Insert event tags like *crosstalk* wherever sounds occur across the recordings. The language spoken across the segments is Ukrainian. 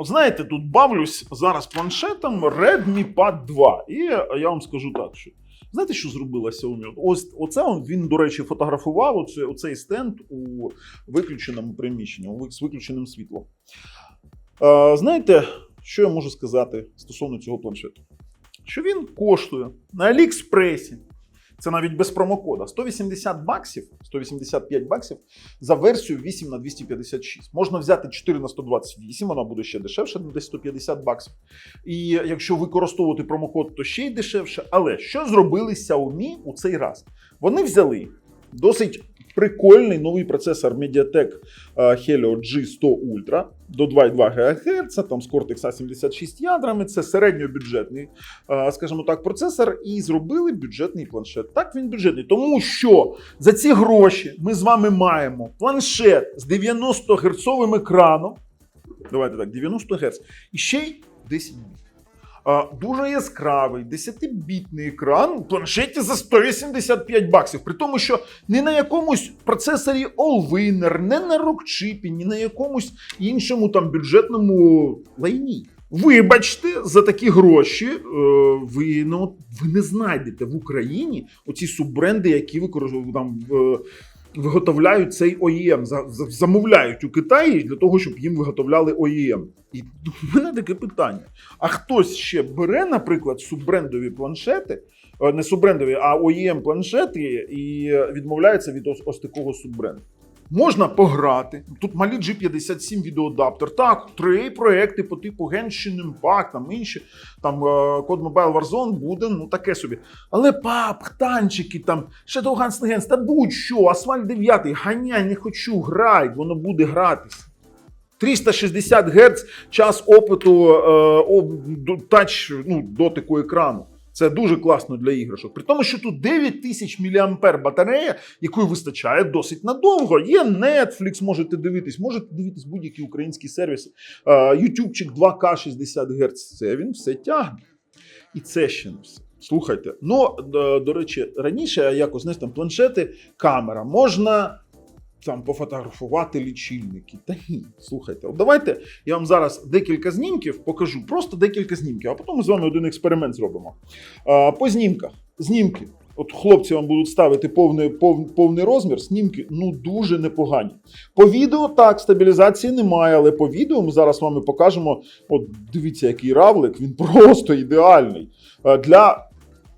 От знаєте, тут бавлюсь зараз планшетом Redmi Pad 2. І я вам скажу так, що знаєте, що зробила Xiaomi? Ось оце він, до речі, фотографував оце, оцей стенд у виключеному приміщенні, з виключеним світлом. Е, знаєте, що я можу сказати стосовно цього планшету? Що він коштує на Аліекспресі. Це навіть без промокода 180 баксів, 185 баксів за версію 8 на 256. Можна взяти 4 на 128, вона буде ще дешевше, десь 150 баксів. І якщо використовувати промокод, то ще й дешевше. Але що зробили Xiaomi у цей раз? Вони взяли досить прикольний новий процесор Mediatek е, Helio G100 Ultra до 2,2 ГГц, там з Cortex A76 ядрами. Це середньобюджетний, е, скажімо так, процесор, і зробили бюджетний планшет. Так він бюджетний, тому що за ці гроші ми з вами маємо планшет з 90 герцовим екраном. Давайте так, 90 Гц. І ще й 10 біт. Дуже яскравий 10-бітний екран у планшеті за 185 баксів. При тому, що не на якомусь процесорі Allwinner, не на рокчипі, ні на якомусь іншому там бюджетному лайні. Вибачте, за такі гроші е, ви, ну, ви не знайдете в Україні оці суббренди, які використовують там. е, Виготовляють цей за- за- замовляють у Китаї для того, щоб їм виготовляли OEM. І *laughs* в мене таке питання: а хтось ще бере, наприклад, суббрендові планшети, е, не суббрендові, а OEM планшети, і відмовляється від ось, ось такого суббренду. Можна пограти. Тут малі G57 відеоадаптер. Так, три проекти по типу Genshin Impact, там інші, там е, Code Mobile Warzone буде, ну таке собі. Але пап, танчики, там, Shadowguns Legends, та будь-що, Асфальт 9, ганяй, не хочу, грай, воно буде гратись. 360 Гц час опиту е, тач, ну, дотику екрану. Це дуже класно для іграшок. При тому, що тут 9000 мА батарея, якої вистачає досить надовго. Є Netflix, можете дивитись, можете дивитись будь-які українські сервіси. Е, Ютубчик 2К 60 Гц. Це він все тягне. І це ще не все. Слухайте, ну до речі, раніше якось знаєте, там планшети, камера, можна там пофотографувати лічильники. Та ні, слухайте, от давайте я вам зараз декілька знімків покажу, просто декілька знімків, а потім ми з вами один експеримент зробимо. А, по знімках. Знімки. От хлопці вам будуть ставити повний, пов, повний розмір, знімки ну дуже непогані. По відео так, стабілізації немає, але по відео ми зараз вам покажемо. От дивіться, який равлик, він просто ідеальний. Для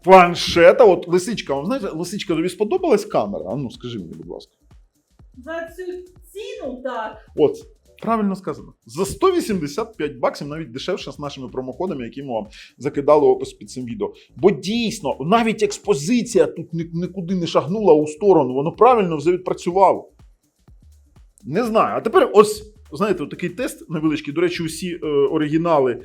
планшета, от лисичка, вам знаєте, лисичка, тобі сподобалась камера? А ну скажи мені, будь ласка. За цю ціну так. От, правильно сказано. За 185 баксів, навіть дешевше з нашими промокодами, які ми вам закидали опис під цим відео. Бо дійсно, навіть експозиція тут нікуди не шагнула у сторону, воно правильно вже відпрацювало. Не знаю. А тепер ось. Знаєте, такий тест невеличкий. До речі, усі е, оригінали е,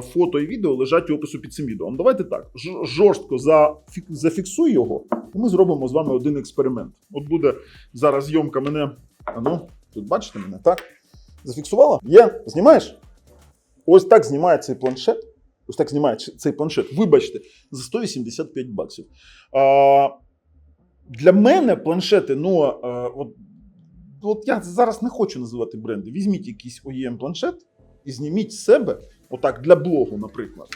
фото і відео лежать у опису під цим відео. Давайте так. жорстко зафік, зафіксуй його, і ми зробимо з вами один експеримент. От буде зараз зйомка мене. А ну, тут бачите мене, так? Зафіксувала? Є? Знімаєш? Ось так знімає цей планшет. Ось так знімає цей планшет. Вибачте, за 185 баксів. А, для мене планшети, ну, от, от я зараз не хочу називати бренди. Візьміть якийсь OEM планшет і зніміть з себе, отак, для блогу, наприклад.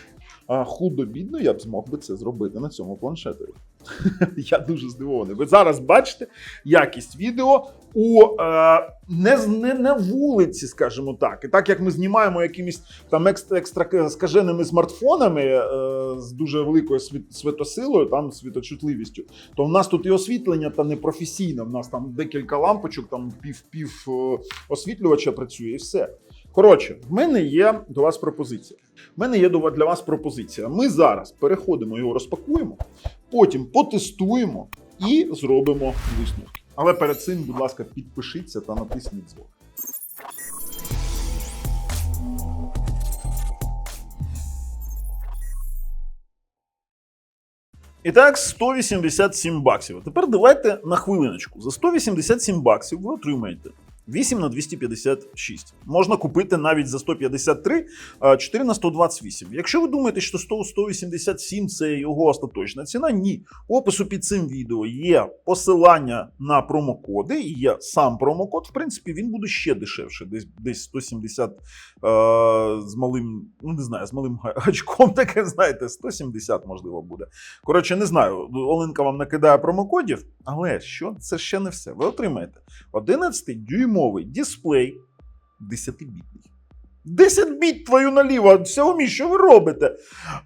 А худо-бідно я б змог би це зробити на цьому планшетові. *laughs* Я дуже здивований. Ви зараз бачите якість відео у е, не, не на вулиці, скажімо так. І так як ми знімаємо якимись там екстра, скаженими смартфонами е, з дуже великою світ, світосилою, там світочутливістю, то в нас тут і освітлення та не професійне. В нас там декілька лампочок, там пів-пів е, освітлювача працює, і все. Коротше, в мене є до вас пропозиція. В мене є для вас пропозиція. Ми зараз переходимо його розпакуємо, потім потестуємо і зробимо висновки. Але перед цим, будь ласка, підпишіться та натисніть дзвоник. І так, 187 баксів. А тепер давайте на хвилиночку. За 187 баксів ви отримаєте 8 на 256. Можна купити навіть за 153, 4 на 128. Якщо ви думаєте, що 100 187 це його остаточна ціна, ні. Опису під цим відео є посилання на промокоди, і є сам промокод. В принципі, він буде ще дешевше, десь десь 170 е, з малим, ну не знаю, з малим гачком, *laughs* таке знаєте, 170 можливо буде. Коротше, не знаю. Оленка вам накидає промокодів, але що це ще не все. Ви отримаєте 11-дюймовий дисплей 10-бітний. 10 біт твою наліво, Xiaomi, що ви робите?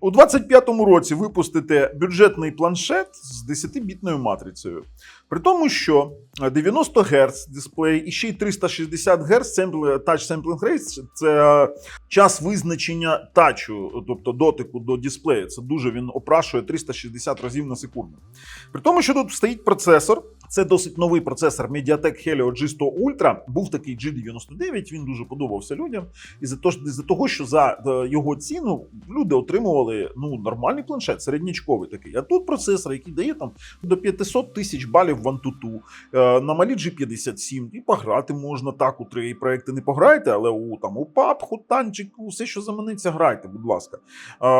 У 25-му році випустите бюджетний планшет з 10-бітною матрицею. При тому, що 90 Гц дисплей і ще й 360 Гц Touch Sampling Rate – це час визначення тачу, тобто дотику до дисплею. Це дуже він опрашує 360 разів на секунду. При тому, що тут стоїть процесор. Це досить новий процесор Mediatek Helio G100 Ultra. Був такий G99, він дуже подобався людям. І за, то, за того, що за е, його ціну люди отримували ну, нормальний планшет, середнячковий такий. А тут процесор, який дає там до 500 тисяч балів в Antutu, е, на малі G57, і пограти можна так. У три проекти не пограєте, але у там у PUBG, танчику, все, що заманеться, грайте, будь ласка.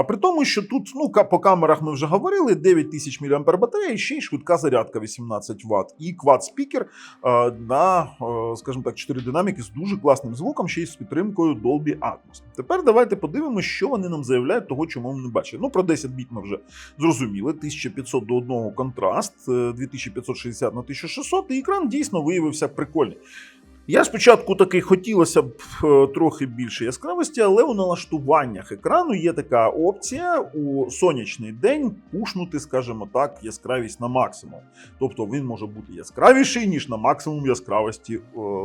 При тому, що тут ну, по камерах ми вже говорили: 9000 мАh батарея, ще й швидка зарядка 18 Вт. І квад-спікер е, на, е, скажімо так, 4 динаміки з дуже класним звуком, ще й з підтримкою Dolby Atmos. Тепер давайте подивимося, що вони нам заявляють, того, чому ми не бачили. Ну, про 10 біт ми вже зрозуміли. 1500 до 1 контраст, е, 2560 на 1600, і екран дійсно виявився прикольний. Я спочатку таки хотілося б е, трохи більше яскравості, але у налаштуваннях екрану є така опція у сонячний день пушнути, скажімо так, яскравість на максимум. Тобто він може бути яскравіший, ніж на максимум яскравості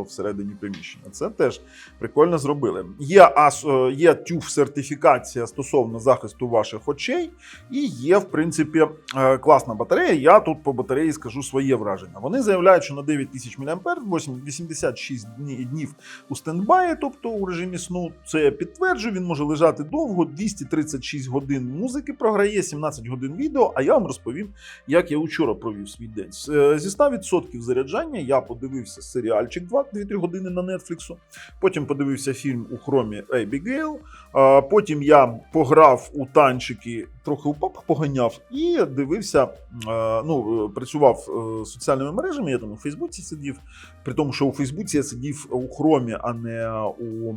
всередині приміщення. Це теж прикольно зробили. Є, е, є тюф сертифікація стосовно захисту ваших очей, і є, в принципі, е, класна батарея. Я тут по батареї скажу своє враження. Вони заявляють, що на 9000 мАh 8 86 дні- днів у стендбаї, тобто у режимі сну. Це я підтверджую, він може лежати довго, 236 годин музики програє, 17 годин відео. А я вам розповім, як я вчора провів свій день. Е, Зі 100% заряджання я подивився серіальчик 2-3 години на Нетфліксу. Потім подивився фільм у хромі Abigail. Потім я пограв у танчики, трохи у пап поганяв і дивився. е, Ну, е, працював е, соціальними мережами. Я там у Фейсбуці сидів. При тому, що у Фейсбуці я сидів у хромі, а не у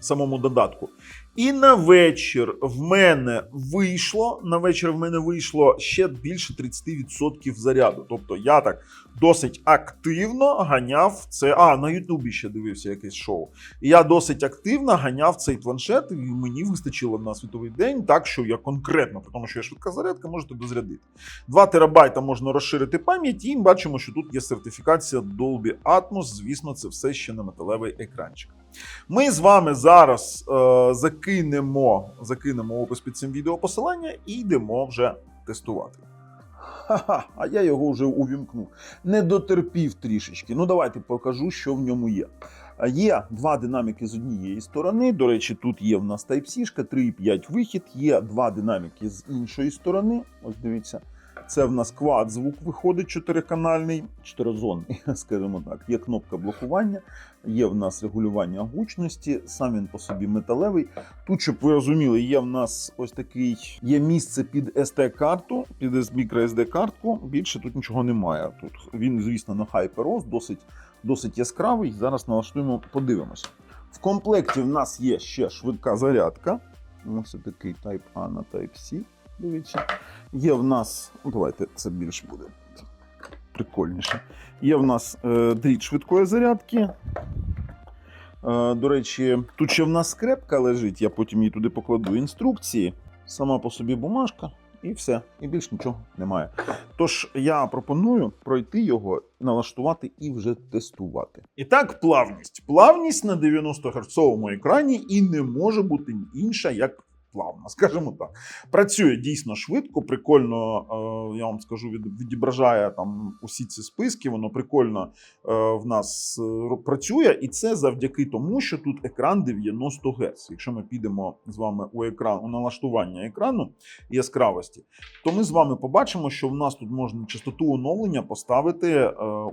самому додатку. І на вечір в мене вийшло. На вечір в мене вийшло ще більше 30% заряду. Тобто я так досить активно ганяв це. А, на Ютубі ще дивився якесь шоу. Я досить активно ганяв цей планшет, і мені вистачило на світовий день, так що я конкретно, тому, що я швидка зарядка, можете дозарядити. 2 терабайта можна розширити пам'ять, і бачимо, що тут є сертифікація Dolby Atmos. Звісно, це все ще на металевий екранчик. Ми з вами зараз е, закинемо, закинемо опис під цим відео посилання і йдемо вже тестувати. Ха-ха, а я його вже увімкнув. Не дотерпів трішечки. Ну, давайте покажу, що в ньому є. Є два динаміки з однієї сторони. До речі, тут є в нас Type-C, 3,5 вихід, є два динаміки з іншої сторони. Ось дивіться. Це в нас квад звук виходить чотириканальний, чотиризонний, *laughs* скажімо так. Є кнопка блокування, є в нас регулювання гучності, сам він по собі металевий. Тут, щоб ви розуміли, є в нас ось такий є місце під SD-карту, під micro SD-картку. Більше тут нічого немає. Тут він, звісно, на HyperOS, досить, досить яскравий. Зараз налаштуємо, подивимося. В комплекті в нас є ще швидка зарядка. Ось такий Type A на Type-C. Дивіться. Є в нас, ну, давайте це більш буде прикольніше. Є в нас е, дріт швидкої зарядки. Е, до речі, тут ще в нас скрепка лежить, я потім її туди покладу. Інструкції, сама по собі бумажка, і все. І більш нічого немає. Тож я пропоную пройти його, налаштувати і вже тестувати. І так, плавність. Плавність на 90 Гц екрані і не може бути інша, як плавно, *laughs* скажімо так. Працює дійсно швидко, прикольно, е, я вам скажу, від, відображає там усі ці списки, воно прикольно е, в нас е, працює, і це завдяки тому, що тут екран 90 Гц. Якщо ми підемо з вами у екран, у налаштування екрану яскравості, то ми з вами побачимо, що в нас тут можна частоту оновлення поставити,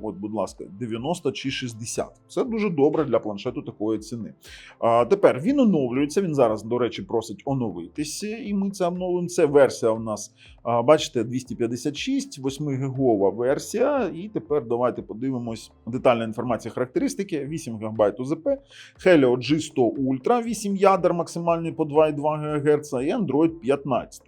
от, будь ласка, 90 чи 60. Це дуже добре для планшету такої ціни. Тепер він оновлюється. Він зараз, до речі, просить оновитися, і ми це обновимо. Це версія у нас, бачите, 256, 8 гігова версія. І тепер давайте подивимось детальна інформація характеристики: 8 ГБ УЗП, Helio G100 Ultra, 8 ядер максимальний по 2,2 ГГц і Android 15.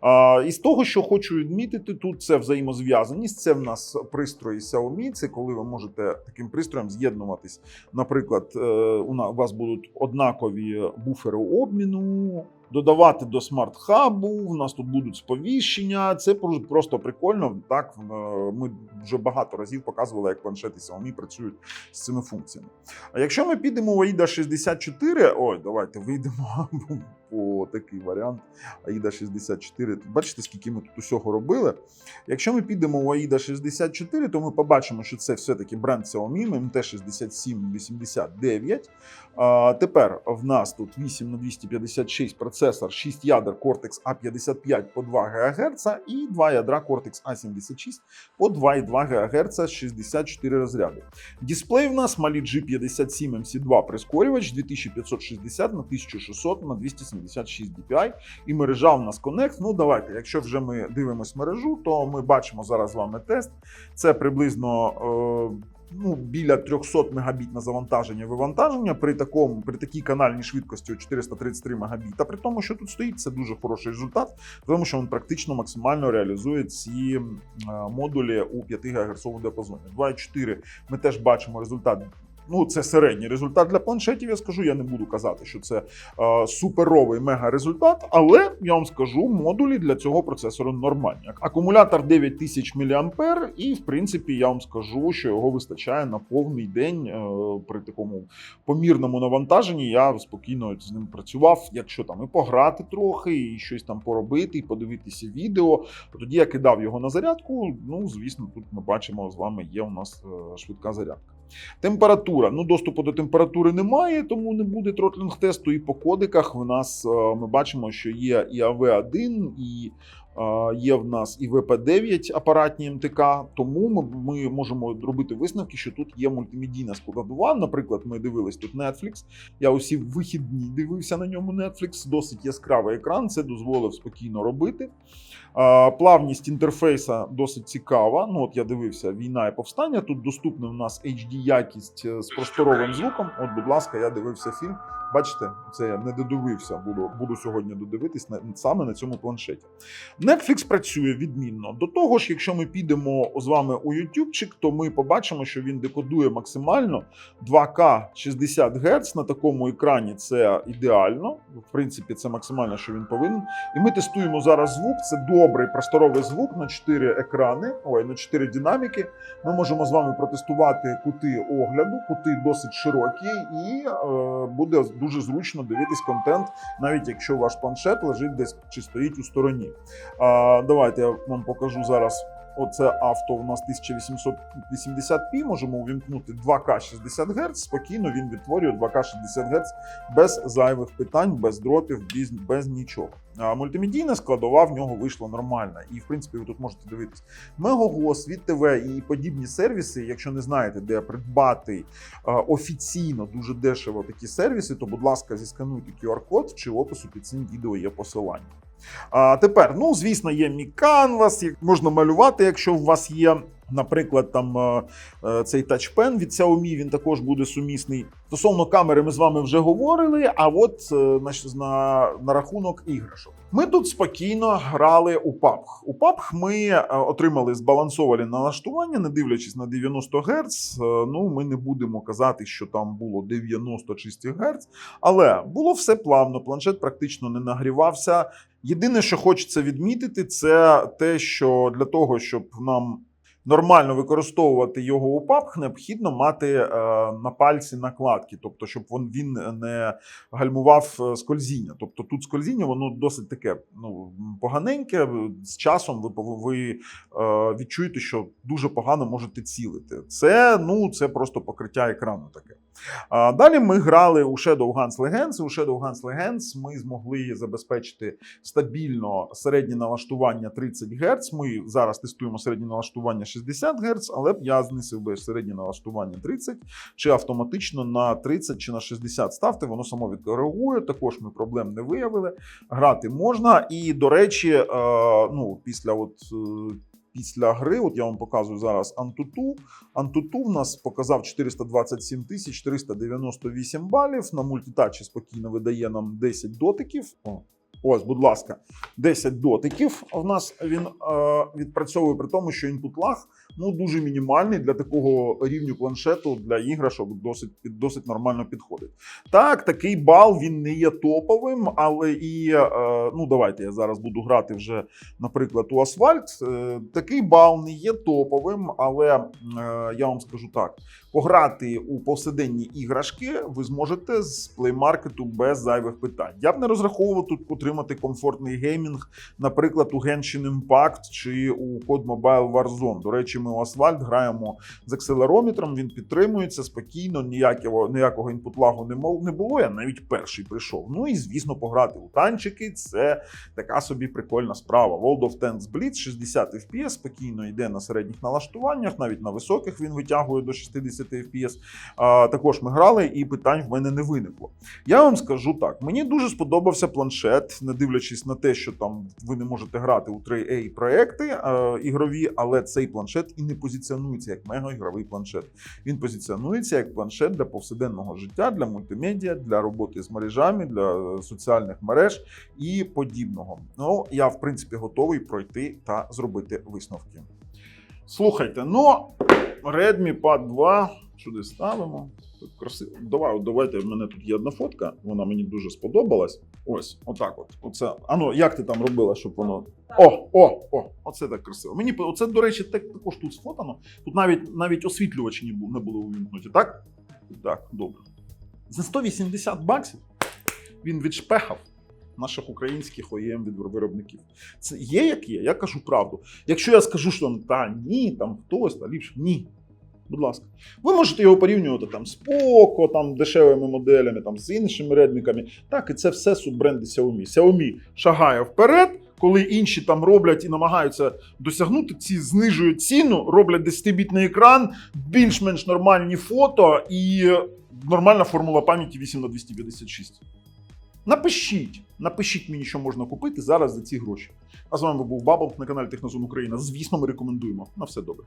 А, і з того, що хочу відмітити, тут це взаємозв'язаність. Це в нас пристрої Xiaomi. Це коли ви можете таким пристроєм з'єднуватись. Наприклад, е, у вас будуть однакові буфери обміну. Додавати до смарт-хабу, в нас тут будуть сповіщення. Це про- просто прикольно. Так е, ми вже багато разів показували, як планшети Xiaomi працюють з цими функціями. А якщо ми підемо в AIDA 64, ой, давайте вийдемо *laughs* по такий варіант. AIDA 64. Бачите, скільки ми тут усього робили. Якщо ми підемо в AIDA 64, то ми побачимо, що це все-таки бренд Xiaomi MT6789. Тепер в нас тут 8 на 256 процесор, 6 ядер Cortex A55 по 2 ГГц і 2 ядра Cortex A76 по 2,2 ГГц 64 розряди. Дисплей в нас Mali G57 MC2 прискорювач 2560 на 1600 на 276 dpi і мережа у нас Connect. Ну давайте, якщо вже ми дивимось мережу, то ми бачимо зараз з вами тест. Це приблизно. Е- Ну, біля 300 мегабіт на завантаження вивантаження при такому при такій канальній швидкості у 433 мегабіта. При тому, що тут стоїть, це дуже хороший результат, тому що він практично максимально реалізує ці е, модулі у 5 ГГц діапазоні. 2,4 ми теж бачимо результат. Ну, це середній результат для планшетів. Я скажу, я не буду казати, що це е, суперовий мега результат, але я вам скажу, модулі для цього процесору нормальні. Акумулятор 9000 мА, і в принципі я вам скажу, що його вистачає на повний день е, при такому помірному навантаженні. Я спокійно з ним працював. Якщо там і пограти трохи, і щось там поробити, і подивитися відео, тоді я кидав його на зарядку. Ну, звісно, тут ми бачимо з вами є у нас е, швидка зарядка. Температура. Ну, доступу до температури немає, тому не буде тротлінг тесту. І по кодиках в нас е, ми бачимо, що є і АВ1, і е, є в нас і ВП9 апаратні МТК. Тому ми, ми можемо робити висновки, що тут є мультимедійна складова. Наприклад, ми дивились тут Netflix. Я усі вихідні дивився на ньому Netflix. Досить яскравий екран. Це дозволив спокійно робити. Плавність інтерфейса досить цікава. Ну, от я дивився війна і повстання. Тут доступна в нас HD якість е, з просторовим звуком. От, будь ласка, я дивився фільм. Бачите, це я не додивився. Буду, буду сьогодні додивитись на саме на цьому планшеті. Netflix працює відмінно. До того ж, якщо ми підемо з вами у YouTubeчик, то ми побачимо, що він декодує максимально 2К 60 Гц на такому екрані. Це ідеально. В принципі, це максимально, що він повинен. І ми тестуємо зараз звук. Це добрий просторовий звук на 4 екрани, ой, на 4 динаміки. Ми можемо з вами протестувати кути огляду, кути досить широкі, і е, буде дуже зручно дивитись контент, навіть якщо ваш планшет лежить десь чи стоїть у стороні. Е, давайте я вам покажу зараз. Оце авто у нас 1880p, можемо увімкнути 2К 60 Гц, спокійно він відтворює 2К 60 Гц без зайвих питань, без дропів, без, без нічого. А мультимедійна складова в нього вийшла нормальна. І в принципі ви тут можете дивитись Мегого, Світ ТВ і подібні сервіси. Якщо не знаєте, де придбати офіційно дуже дешево такі сервіси, то будь ласка, зіскануйте QR-код чи опису під цим відео є посилання. А тепер, ну звісно, є як можна малювати, якщо у вас є. Наприклад, там е, е, цей тачпен від Xiaomi, він також буде сумісний. Стосовно камери, ми з вами вже говорили. А от е, на, на, рахунок іграшок. Ми тут спокійно грали у PUBG. У PUBG ми отримали збалансовані налаштування, не дивлячись на 90 Гц. Ну, ми не будемо казати, що там було 96 Гц, але було все плавно. Планшет практично не нагрівався. Єдине, що хочеться відмітити, це те, що для того, щоб нам нормально використовувати його у папах, необхідно мати е, на пальці накладки, тобто, щоб він, не гальмував е, скользіння. Тобто тут скользіння воно досить таке ну, поганеньке. З часом ви, ви е, відчуєте, що дуже погано можете цілити. Це, ну, це просто покриття екрану таке. Далі ми грали у Shadow Guns Legends. У Shadow Guns Legends ми змогли забезпечити стабільно середнє налаштування 30 Гц. Ми зараз тестуємо середнє налаштування 60 Гц, але я знисив би середнє налаштування 30, чи автоматично на 30 чи на 60 ставте, воно само відкоригує. Також ми проблем не виявили. Грати можна. І, до речі, е, ну, після от. е, Після гри, от я вам показую зараз Antutu. Antutu в нас показав 427 тисяч 398 балів. На мультитачі спокійно видає нам 10 дотиків. О, ось, будь ласка, 10 дотиків. В нас він е, відпрацьовує при тому, що input lag ну дуже мінімальний для такого рівню планшету для іграшок досить досить нормально підходить. Так, такий бал він не є топовим, але і е, ну давайте я зараз буду грати вже, наприклад, у асфальт. Е, такий бал не є топовим, але е, я вам скажу так: пограти у повседенні іграшки ви зможете з плеймаркету без зайвих питань. Я б не розраховував тут отримати комфортний геймінг, наприклад, у Genshin Impact чи у Code Mobile Warzone. До речі, ми у асфальт граємо з акселерометром. Він підтримується спокійно, ніякого ніякого інпутлагу не було. Я навіть перший прийшов. Ну і звісно, пограти у танчики це така собі прикольна справа. World of Tanks Blitz 60 FPS спокійно йде на середніх налаштуваннях, навіть на високих він витягує до 60 FPS. А, також ми грали, і питань в мене не виникло. Я вам скажу так: мені дуже сподобався планшет, не дивлячись на те, що там ви не можете грати у 3A проекти е, ігрові, але цей планшет і не позиціонується як мега-ігровий планшет. Він позиціонується як планшет для повсякденного життя, для мультимедіа, для роботи з мережами, для е, соціальних мереж і подібного. Ну, я в принципі готовий пройти та зробити висновки. Слухайте, ну Redmi Pad 2 сюди ставимо. Так красиво. Давай, давайте. В мене тут є одна фотка, вона мені дуже сподобалась. Ось, отак от. Оце. А ну, як ти там робила, щоб воно. О, о, о, оце так красиво. Мені оце, до речі, так, також тут сфотано. Тут навіть навіть освітлювачі не бу- не були увімкнуті, так? Так, добре. За 180 баксів він відшпехав наших українських ОЄМ від виробників. Це є як є, я кажу правду. Якщо я скажу, що та ні, там хтось та ліпше, ні. Будь ласка, ви можете його порівнювати там з Poco, там дешевими моделями, там з іншими редміками. Так, і це все суббренди Xiaomi. Xiaomi шагає вперед, коли інші там роблять і намагаються досягнути ці, знижують ціну, роблять 10-бітний екран, більш-менш нормальні фото і нормальна формула пам'яті 8 на 256. Напишіть, напишіть мені, що можна купити зараз за ці гроші. А з вами був Бабл на каналі Технозон Україна. Звісно, ми рекомендуємо. На все добре.